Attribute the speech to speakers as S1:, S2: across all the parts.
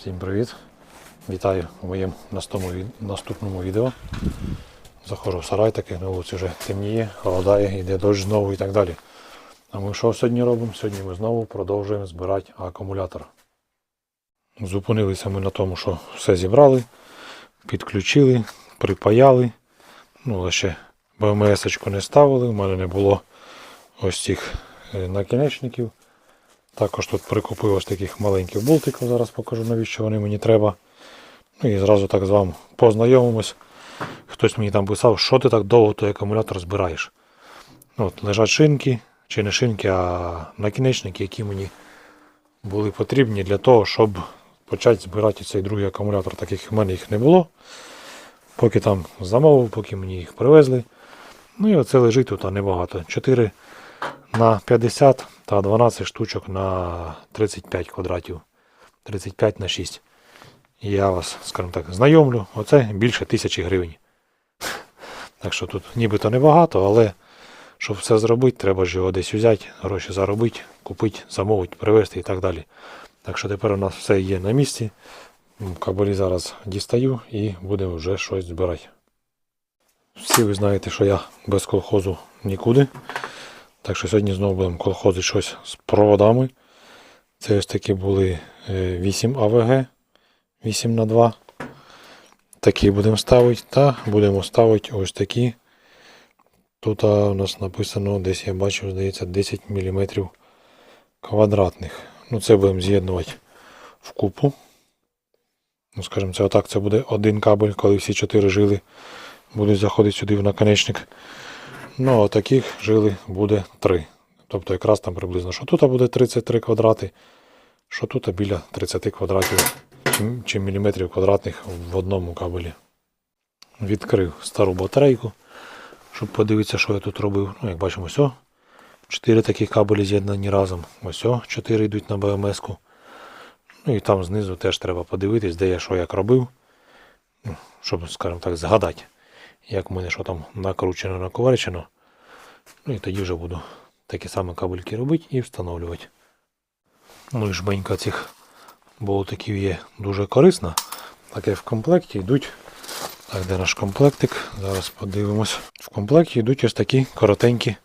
S1: Всім привіт! Вітаю у моєму наступному, відео. Заходжу в сарай таки, на вулиці вже темніє, холодає, йде дощ знову і так далі. А ми що сьогодні робимо? Сьогодні ми знову продовжуємо збирати акумулятор. Зупинилися ми на тому, що все зібрали, підключили, припаяли. Ну, але ще БМС-очку не ставили, у мене не було ось цих е, накінечників. Також тут прикупив ось таких маленьких болтиків, зараз покажу навіщо вони мені треба. Ну і зразу так з вами познайомимось. Хтось мені там писав, що ти так довго той акумулятор збираєш. Ну, От, лежать шинки, чи не шинки, а накінечники, які мені були потрібні для того, щоб почати збирати цей другий акумулятор, так як в мене їх не було. Поки там замовив, поки мені їх привезли. Ну і оце лежить тут а небагато. 4 на 50 та 12 штучок на 35 квадратів. 35 на 6. І я вас, скажімо так, знайомлю. Оце більше тисячі гривень. Так що тут нібито небагато, але щоб все зробити, треба ж його десь взяти, гроші заробити, купити, замовити, привезти і так далі. Так що тепер у нас все є на місці. Кабелі зараз дістаю і будемо вже щось збирати. Всі ви знаєте, що я без колхозу нікуди. Так що сьогодні знову будемо колхозити щось з проводами. Це ось такі були е, 8 АВГ 8 на 2 Такі будемо ставити. Та будемо ставити ось такі. Тут у нас написано, десь я бачив, здається, 10 мм квадратних. Ну, це будемо з'єднувати в купу. Ну, скажімо, це отак, це буде один кабель, коли всі чотири жили будуть заходити сюди в наконечник. Ну, а таких жили буде 3. Тобто якраз там приблизно, що тут буде 33 квадрати, що тут біля 30 квадратів чи, міліметрів квадратних в одному кабелі. Відкрив стару батарейку, щоб подивитися, що я тут робив. Ну, як бачимо, ось. 4 такі кабелі з'єднані разом. Ось 4 йдуть на БМС-ку. Ну і там знизу теж треба подивитись, де я що як робив. Ну, Щоб, скажімо так, згадати як в мене що там накручено, наковарчено. Ну і тоді вже буду такі самі кабельки робити і встановлювати. Ну і жменька цих болтиків є дуже корисна. Таке в комплекті йдуть. Так, де наш комплектик? Зараз подивимось. В комплекті йдуть ось такі коротенькі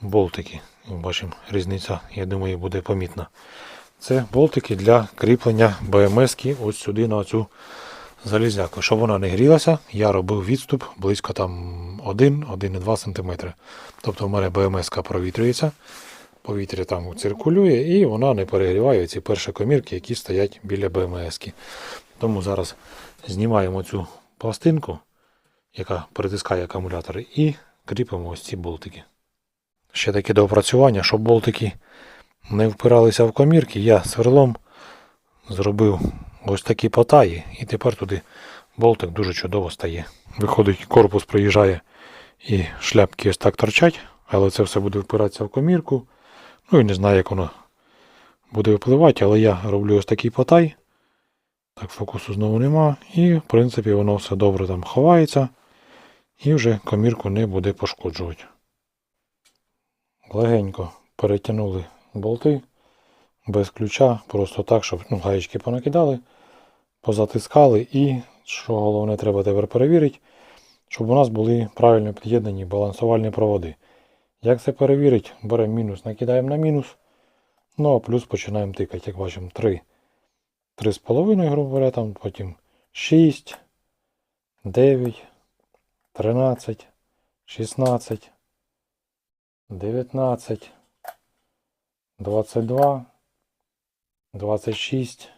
S1: болтики. Бачимо, різниця, я думаю, буде помітна. Це болтики для кріплення БМС-ки ось сюди на цю залізяку. Щоб вона не грілася, я робив відступ близько там 1-1,2 см. Тобто в мене БМС провітрюється, повітря там циркулює і вона не перегріває ці перші комірки, які стоять біля БМС. Тому зараз знімаємо цю пластинку, яка притискає акумулятор, і кріпимо ось ці болтики. Ще таке доопрацювання, щоб болтики не впиралися в комірки, я сверлом зробив ось такі потаї, і тепер туди болтик дуже чудово стає. Виходить, корпус приїжджає і шляпки ось так торчать, але це все буде впиратися в комірку. Ну і не знаю, як воно буде впливати, але я роблю ось такий потай. Так, фокусу знову нема. І, в принципі, воно все добре там ховається. І вже комірку не буде пошкоджувати. Легенько перетягнули болти без ключа, просто так, щоб ну, гаєчки понакидали, позатискали і, що головне, треба тепер перевірити, щоб у нас були правильно під'єднані балансувальні проводи. Як це перевірити? Беремо мінус, накидаємо на мінус. Ну а плюс починаємо тикати, як бачимо, 3. 3,5, грубо говоря, там потім 6, 9, 13, 16, 19, 22, 26, так,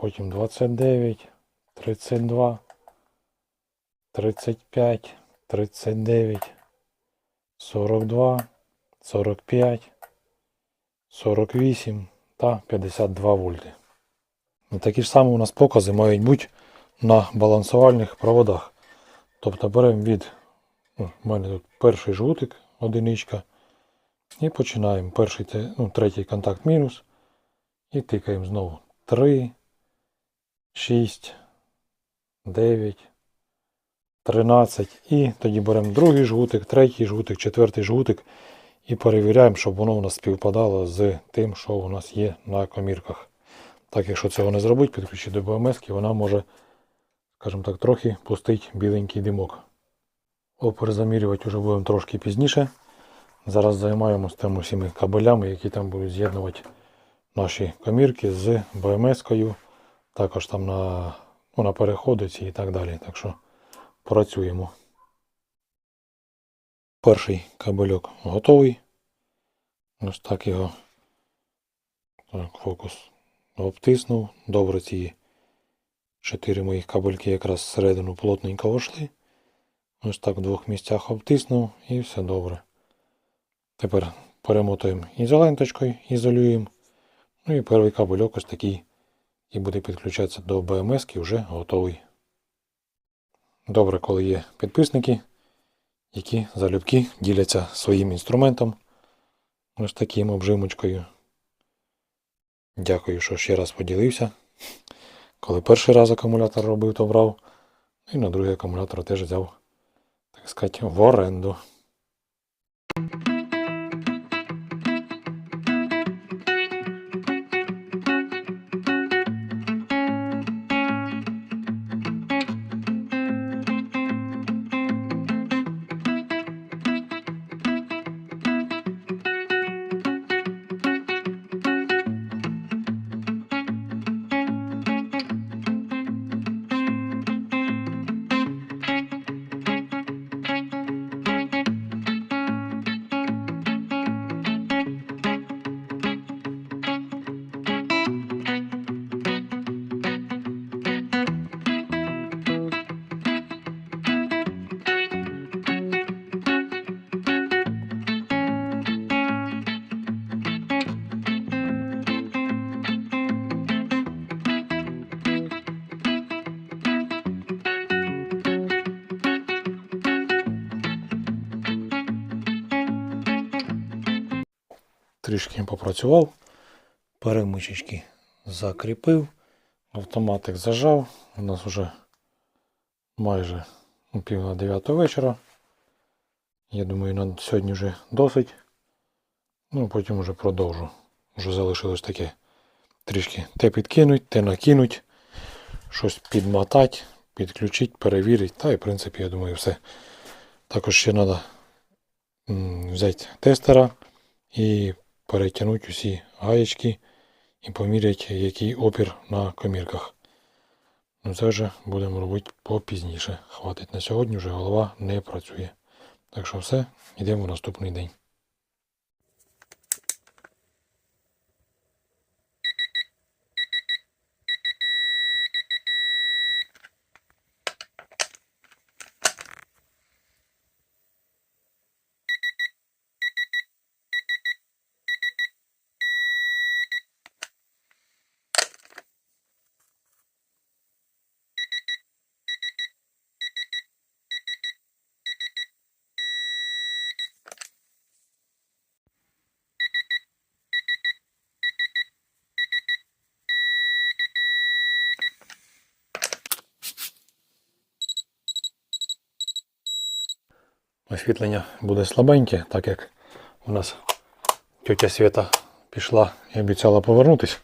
S1: потім 29, 32, 35, 39, 42, 45, 48 та 52 вольти. Такі ж самі у нас покази мають бути на балансувальних проводах. Тобто беремо від, ну, у мене тут перший жгутик, одиничка. І починаємо. Перший ну, третій контакт мінус. І тикаємо знову 3, 6, 9, 13. І тоді беремо другий жгутик, третій жгутик, четвертий жгутик і перевіряємо, щоб воно у нас співпадало з тим, що у нас є на комірках. Так, якщо цього не зробити, підключити до БМС, вона може, скажімо так, трохи пустить біленький димок. Опер замірювати вже будемо трошки пізніше. Зараз займаємося тими всіми кабелями, які там будуть з'єднувати наші комірки з БМС-кою, також там на, ну, на переходиці і так далі. Так що працюємо. Перший кабельок готовий. Ось так його так, фокус обтиснув. Добре ці чотири моїх кабельки якраз всередину плотненько вийшли. Ось так в двох місцях обтиснув і все добре. Тепер перемотуємо ізоленточкою, ізолюємо. Ну і перший кабельок ось такий і буде підключатися до БМС вже готовий. Добре, коли є підписники, які залюбки діляться своїм інструментом. Ось таким обжимочкою. Дякую, що ще раз поділився. Коли перший раз акумулятор робив, то брав. І на другий акумулятор теж взяв, так сказати, в оренду. Трішки попрацював, перемичечки закріпив, автоматик зажав. У нас вже майже ну, пів на 9 вечора. Я думаю, на сьогодні вже досить. Ну, потім вже продовжу. Вже залишилось таке трішки те підкинуть, те накинуть, щось підмотати, підключити, перевірити. Та і в принципі, я думаю, все. Також ще треба взяти тестера і перетягнути усі гаєчки і поміряти, який опір на комірках. Ну це вже будемо робити попізніше. Хватить на сьогодні, вже голова не працює. Так що все, йдемо в наступний день. Освітлення буде слабеньке, так як у нас тетя Свята пішла і обіцяла повернутися.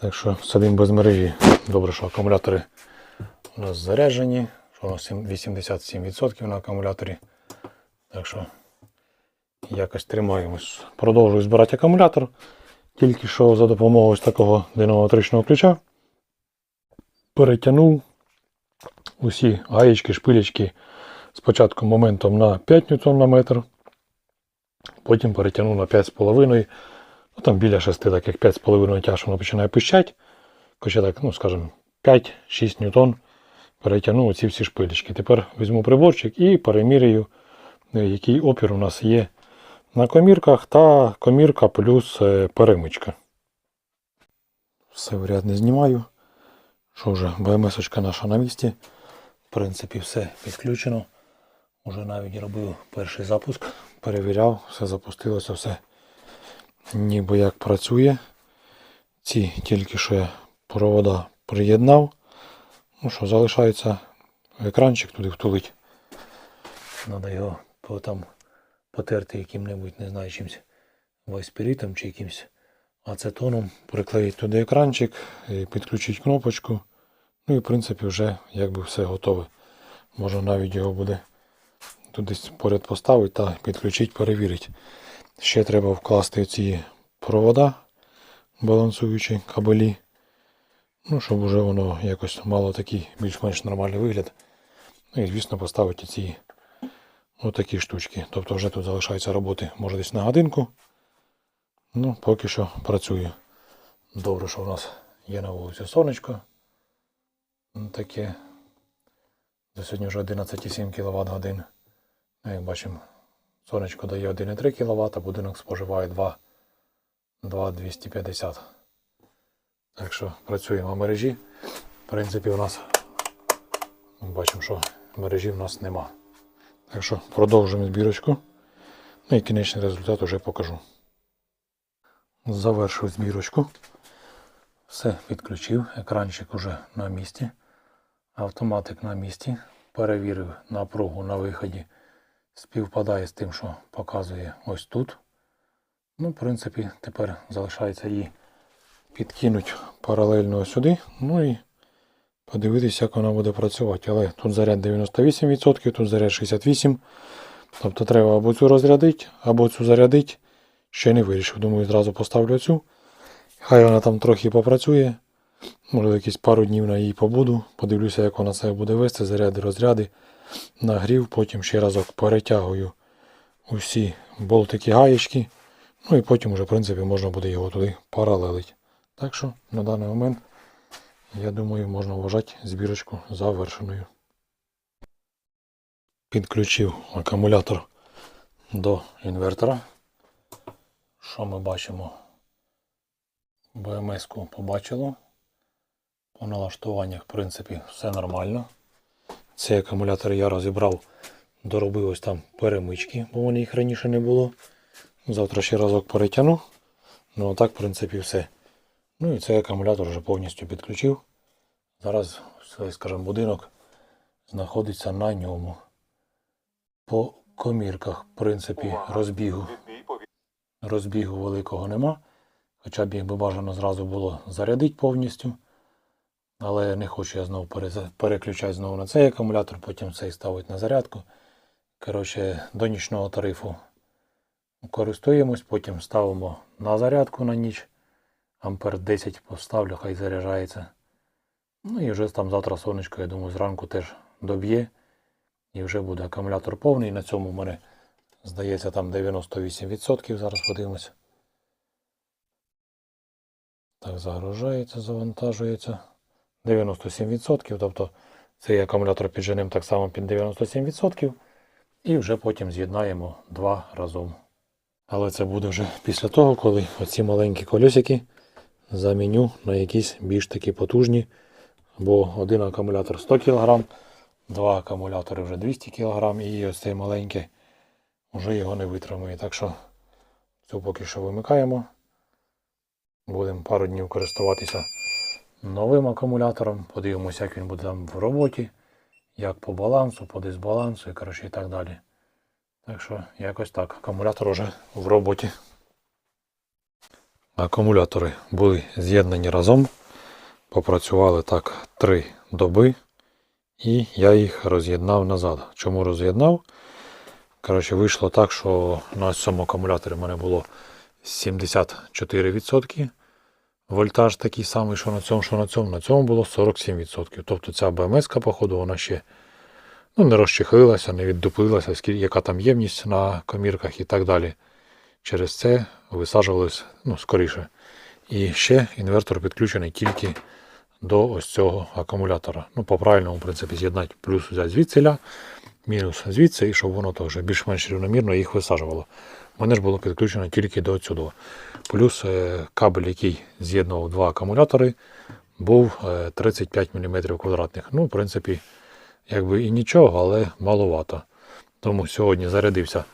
S1: Так що сидимо без мережі. Добре, що акумулятори у нас заряджені, що у нас 87% на акумуляторі. Так що якось тримаємось. Продовжую збирати акумулятор. Тільки що за допомогою ось такого динамометричного ключа перетягнув усі гаєчки, шпилечки спочатку моментом на 5 ньютон на метр, потім перетягнув на 5,5. Ну там біля 6, так як 5,5 тяж воно починає пищати. Хоча так, ну скажімо, 5-6 ньютон перетягнув ці всі шпилечки. Тепер візьму приборчик і перемірюю, е, який опір у нас є на комірках та комірка плюс е, перемичка. Все в ряд не знімаю. Що вже, БМС-очка наша на місці. В принципі, все підключено. Уже навіть робив перший запуск, перевіряв, все запустилося, все ніби як працює. Ці тільки що я провода приєднав. Ну що, залишається екранчик туди втулить. Треба його там потерти яким-небудь, не знаю, чимось вайспірітом чи якимось ацетоном, приклеїть туди екранчик, підключить кнопочку. Ну і в принципі вже якби все готове. Можна навіть його буде десь поряд поставити та підключити, перевірити. Ще треба вкласти ці провода, балансуючі кабелі. Ну, щоб вже воно якось мало такий більш-менш нормальний вигляд. Ну і звісно поставити ці отакі штучки. Тобто вже тут залишається роботи може десь на годинку. Ну, поки що працює. Добре, що у нас є на вулиці сонечко. Ну, Таке. До сьогодні вже 11,7 кВт годин. Ну, як бачимо, сонечко дає 1,3 кВт, а будинок споживає 2, 2,250. Так що працюємо в мережі. В принципі, у нас бачимо, що мережі в нас нема. Так що продовжуємо збірочку. Ну і кінечний результат вже покажу. Завершив збірочку. Все підключив. Екранчик уже на місці. Автоматик на місці. Перевірив напругу на виході. Співпадає з тим, що показує ось тут. Ну, в принципі, тепер залишається її підкинути паралельно сюди. Ну і подивитися, як вона буде працювати. Але тут заряд 98%, тут заряд 68%. Тобто треба або цю розрядити, або цю зарядити. Ще не вирішив. Думаю, зразу поставлю цю. Хай вона там трохи попрацює. Може, якісь пару днів на її побуду. Подивлюся, як вона себе буде вести, заряди, розряди. Нагрів, потім ще разок перетягую усі болтики гаєчки. Ну і потім вже, в принципі, можна буде його туди паралелити. Так що на даний момент, я думаю, можна вважати збірочку завершеною. Підключив акумулятор до інвертора. Що ми бачимо? БМС-ку побачило. По налаштуваннях, в принципі, все нормально. Цей акумулятор я розібрав, доробив ось там перемички, бо вони їх раніше не було. Завтра ще разок перетягну. Ну а так, в принципі, все. Ну і цей акумулятор вже повністю підключив. Зараз, скажімо, будинок знаходиться на ньому. По комірках, в принципі, розбігу. Розбігу великого нема. Хоча б якби бажано зразу було зарядити повністю. Але не хочу я знову переключати знову на цей акумулятор, потім цей ставити на зарядку. Коротше, до нічного тарифу користуємось, потім ставимо на зарядку на ніч. Ампер 10 поставлю, хай заряджається. Ну і вже там завтра сонечко, я думаю, зранку теж доб'є. І вже буде акумулятор повний. На цьому в мене, здається, там 98%. Зараз подивимося. Так, загружається, завантажується. 97%. Тобто цей акумулятор підженемо так само під 97%. І вже потім з'єднаємо два разом. Але це буде вже після того, коли оці маленькі колесики заміню на якісь більш такі потужні. Бо один акумулятор 100 кг, два акумулятори вже 200 кг, і ось цей маленький вже його не витримує. Так що цю поки що вимикаємо. Будемо пару днів користуватися новим акумулятором. Подивимося, як він буде там в роботі, як по балансу, по дисбалансу і коротше, і так далі. Так що якось так. Акумулятор вже в роботі. Акумулятори були з'єднані разом. Попрацювали так три доби. І я їх роз'єднав назад. Чому роз'єднав? Коротше, вийшло так, що на цьому акумуляторі в мене було 74% вольтаж такий самий, що на цьому, що на цьому. На цьому було 47%. Тобто ця БМС-ка, походу, вона ще ну, не розчехлилася, не віддуплилася, яка там ємність на комірках і так далі. Через це висаджувалось ну, скоріше. І ще інвертор підключений тільки до ось цього акумулятора. Ну, по правильному, в принципі, з'єднати плюс взяти звідсиля, мінус звідси, і щоб воно теж більш-менш рівномірно їх висаджувало. У мене ж було підключено тільки до цього. Плюс е, кабель, який з'єднував два акумулятори, був е, 35 мм квадратних. Ну, в принципі, якби і нічого, але маловато. Тому сьогодні зарядився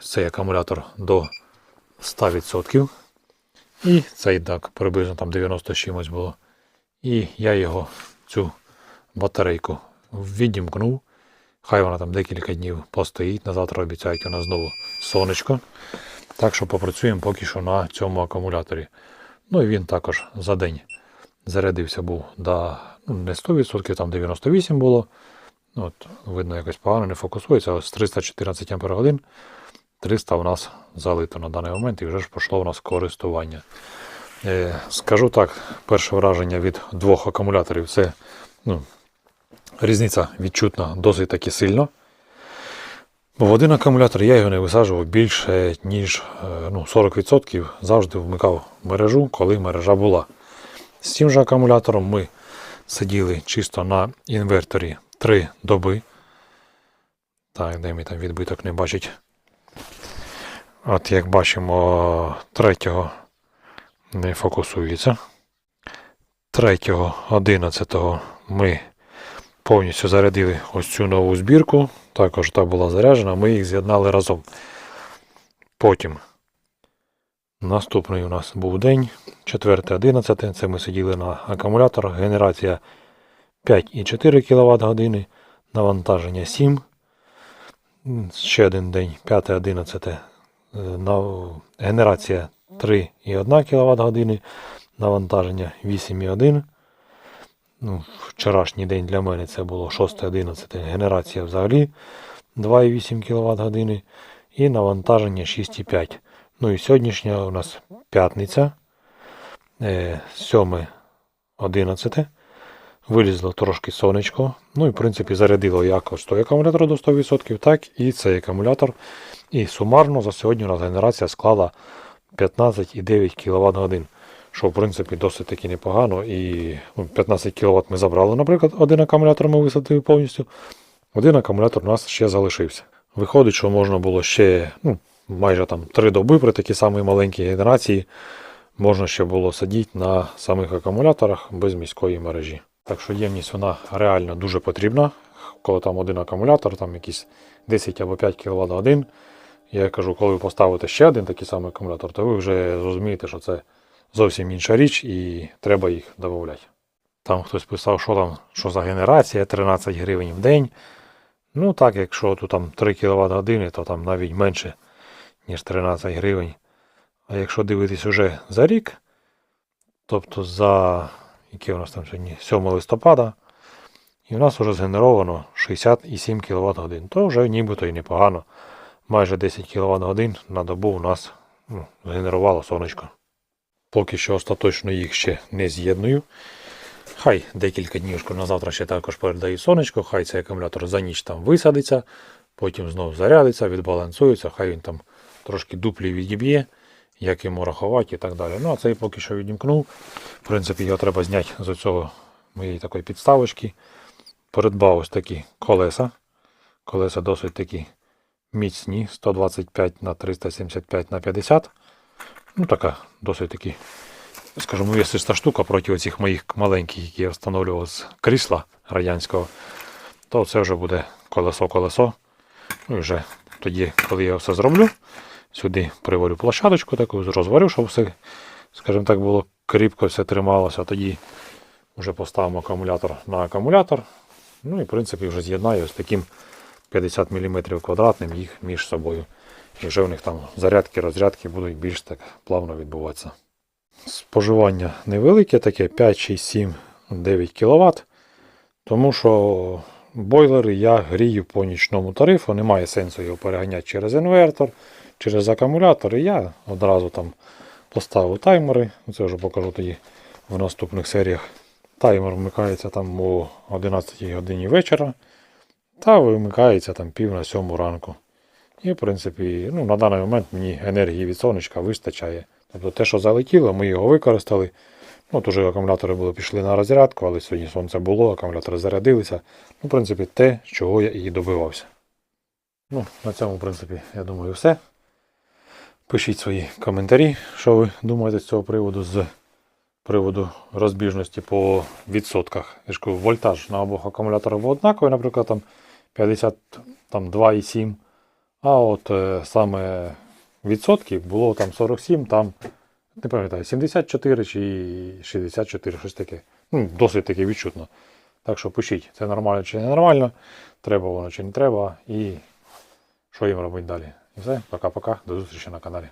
S1: цей акумулятор до 100%. І цей так приблизно там 90 з чимось було. І я його, цю батарейку, відімкнув. Хай вона там декілька днів постоїть. На завтра обіцяють у нас знову сонечко. Так що попрацюємо поки що на цьому акумуляторі. Ну і він також за день зарядився був до ну, не 100%, там 98 було. Ну, От, видно, якось погано не фокусується. Ось 314 Ах. 300 у нас залито на даний момент і вже ж пішло у нас користування. Е, скажу так, перше враження від двох акумуляторів це ну, різниця відчутна досить таки сильно. В один акумулятор я його не висаджував більше, ніж е, ну, 40% завжди вмикав мережу, коли мережа була. З цим же акумулятором ми сиділи чисто на інверторі 3 доби. Так, де мій там відбиток не бачить. От як бачимо, третього не фокусується. 3.11 ми повністю зарядили ось цю нову збірку. Також та була заряджена, ми їх з'єднали разом. Потім наступний у нас був день, 4.11. Це ми сиділи на акумуляторах. Генерація 5,4 кВт години, навантаження 7. Ще один день, 5.11. е, Генерація 3,1 кВт години, навантаження 8,1. Ну, вчорашній день для мене це було 6.11. Генерація взагалі 2,8 кВт години і навантаження 6,5. Ну і сьогоднішня у нас п'ятниця, е, 7.11. Вилізло трошки сонечко. Ну і в принципі зарядило як ось той акумулятор до 100%, так і цей акумулятор. І сумарно за сьогодні у нас генерація склала 15,9 кВт годин. Що в принципі досить таки непогано. І ну, 15 кВт ми забрали, наприклад, один акумулятор ми висадили повністю. Один акумулятор у нас ще залишився. Виходить, що можна було ще ну, майже там 3 доби при такій самій маленькій генерації. Можна ще було сидіти на самих акумуляторах без міської мережі. Так що ємність вона реально дуже потрібна. Коли там один акумулятор, там якісь 10 або 5 кВт годин. Я кажу, коли ви поставите ще один такий самий акумулятор, то ви вже зрозумієте, що це зовсім інша річ і треба їх додати. Там хтось писав, що там, що за генерація, 13 гривень в день. Ну так, якщо тут там 3 кВт години, то там навіть менше, ніж 13 гривень. А якщо дивитись уже за рік, тобто за яке у нас там сьогодні 7 листопада, і у нас вже згенеровано 67 кВт годин, то вже нібито і непогано. Майже 10 кВт годин на добу у нас ну, згенерувало сонечко. Поки що остаточно їх ще не з'єдную. Хай декілька днів на завтра ще також передаю сонечко, хай цей акумулятор за ніч там висадиться, потім знову зарядиться, відбалансується, хай він там трошки дуплі відіб'є, як йому рахувати і так далі. Ну а цей поки що відімкнув. В принципі, його треба зняти з цього моєї такої підставочки. Придбав ось такі колеса. Колеса досить такі міцні, 125 на 375 на 50. Ну, така досить таки, скажімо, весиста штука проти оцих моїх маленьких, які я встановлював з крісла радянського. То це вже буде колесо-колесо. Ну і вже тоді, коли я все зроблю, сюди приварю площадочку таку, розварю, щоб все, скажімо так, було кріпко, все трималося. Тоді вже поставимо акумулятор на акумулятор. Ну і в принципі вже з'єднаю з таким 50 мм квадратним їх між собою. І вже в них там зарядки, розрядки будуть більш так плавно відбуватися. Споживання невелике, таке 5, 6, 7, 9 кВт. Тому що бойлери я грію по нічному тарифу, немає сенсу його переганяти через інвертор, через акумулятор. І я одразу там поставив таймери. Це вже покажу тоді в наступних серіях. Таймер вмикається там о 11 годині вечора та вимикається там пів на сьому ранку. І, в принципі, ну, на даний момент мені енергії від сонечка вистачає. Тобто те, що залетіло, ми його використали. Ну, От уже акумулятори були пішли на розрядку, але сьогодні сонце було, акумулятори зарядилися. Ну, в принципі, те, чого я і добивався. Ну, на цьому, в принципі, я думаю, все. Пишіть свої коментарі, що ви думаєте з цього приводу, з приводу розбіжності по відсотках. Я ж кажу, вольтаж на обох акумуляторах був однаковий, наприклад, там 52,7. А от е, саме відсотків було там 47, там, не пам'ятаю, 74 чи 64, щось таке. Ну, досить таке відчутно. Так що пишіть, це нормально чи не нормально, треба воно чи не треба, і що їм робити далі. І все, пока-пока, до зустрічі на каналі.